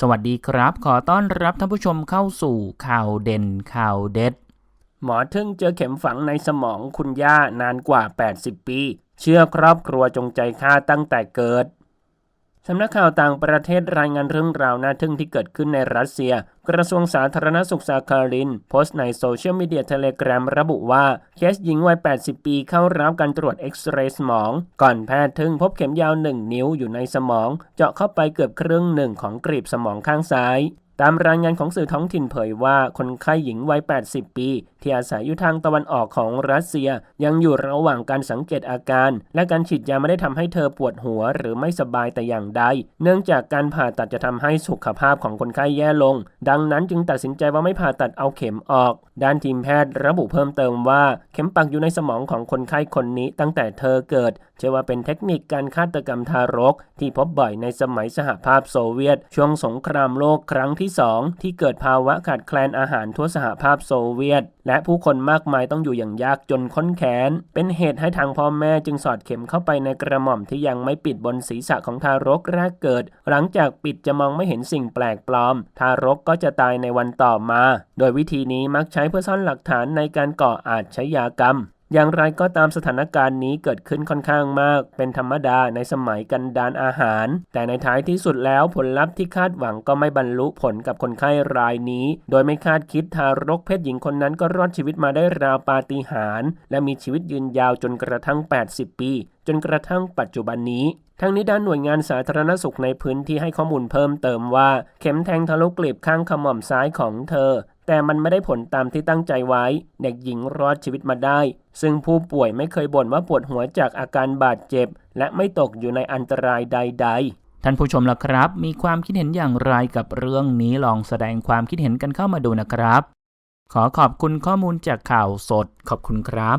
สวัสดีครับ ขอต้อนรับท่านผู้ชมเข้าสู่ข่าวเด่นข่าวเด็ด หมอทึ่งเจอเข็มฝังในสมองคุณย่านานกว่า 80 ปี เชื่อครอบครัวจงใจฆ่าตั้งแต่เกิด สำนักข่าวต่างประเทศรายงานเรื่องราวน่าทึ่งที่เกิดขึ้นในรัสเซีย กระทรวงสาธารณสุขซาคาริน โพสต์ในโซเชียลมีเดียเทเลกราระบุว่า เคสหญิงวัย 80 ปีเข้ารับการตรวจเอ็กซเรย์สมอง ก่อนแพทย์ทึ่งพบเข็มยาว 1 นิ้วอยู่ในสมอง เจาะเข้าไปเกือบครึ่งหนึ่งของกรีบสมองข้างซ้ายตามรายงานของสื่อท้องถิ่นเผยว่าคนไข้หญิงวัย 80 ปี ที่อาศัยอยู่ทางตะวันออกของรัสเซีย ยังอยู่ระหว่างการสังเกตอาการ และการฉีดยาไม่ได้ทำให้เธอปวดหัวหรือไม่สบายแต่อย่างใด เนื่องจากการผ่าตัดจะทำให้สุขภาพของคนไข้แย่ลง ดังนั้นจึงตัดสินใจว่าไม่ผ่าตัดเอาเข็มออก ด้านทีมแพทย์ระบุเพิ่มเติมว่า เข็มปักอยู่ในสมองของคนไข้คนนี้ตั้งแต่เธอเกิด เชื่อว่าเป็นเทคนิคการฆาตกรรมทารก ที่พบบ่อยในสมัยสหภาพโซเวียต ช่วงสงครามโลกครั้งที่สองที่เกิดภาวะขาดแคลนอาหารทั่วสหภาพโซเวียต และผู้คนมากมายต้องอยู่อย่างยากจนค้นแขน เป็นเหตุให้ทางพ่อแม่จึงสอดเข็มเข้าไปในกระหม่อมที่ยังไม่ปิดบนศีรษะของทารกแรกเกิด หลังจากปิดจะมองไม่เห็นสิ่งแปลกปลอม ทารกก็จะตายในวันต่อมา โดยวิธีนี้มักใช้เพื่อซ่อนหลักฐานในการก่ออาชญากรรม อย่างไรก็ตามสถานการณ์นี้เกิดขึ้นค่อนข้างมาก เป็นธรรมดาในสมัยกันดานอาหาร แต่ในท้ายที่สุดแล้วผลลัพธ์ที่คาดหวังก็ไม่บรรลุผลกับคนไข้รายนี้ โดยไม่คาดคิดทารกเพศหญิงคนนั้นก็รอดชีวิตมาได้ราวปาฏิหาริย์และมีชีวิตยืนยาวจนกระทั่ง 80 ปี จนกระทั่งปัจจุบันนี้ทั้งนี้ด้านหน่วยงานสาธารณสุขในพื้นที่ให้ข้อมูลเพิ่มเติมว่า เข็มแทงทะลุกลีบข้างขม่อมซ้ายของเธอ แต่มันไม่ได้ผลตามที่ตั้งใจไว้ เด็กหญิงรอดชีวิตมาได้ ซึ่งผู้ป่วยไม่เคยบ่นว่าปวดหัวจากอาการบาดเจ็บ และไม่ตกอยู่ในอันตรายใด ๆท่านผู้ชมล่ะครับ มีความคิดเห็นอย่างไรกับเรื่องนี้ลองแสดงความคิดเห็นกันเข้ามาดูนะครับ ขอขอบคุณข้อมูลจากข่าวสด ขอบคุณครับ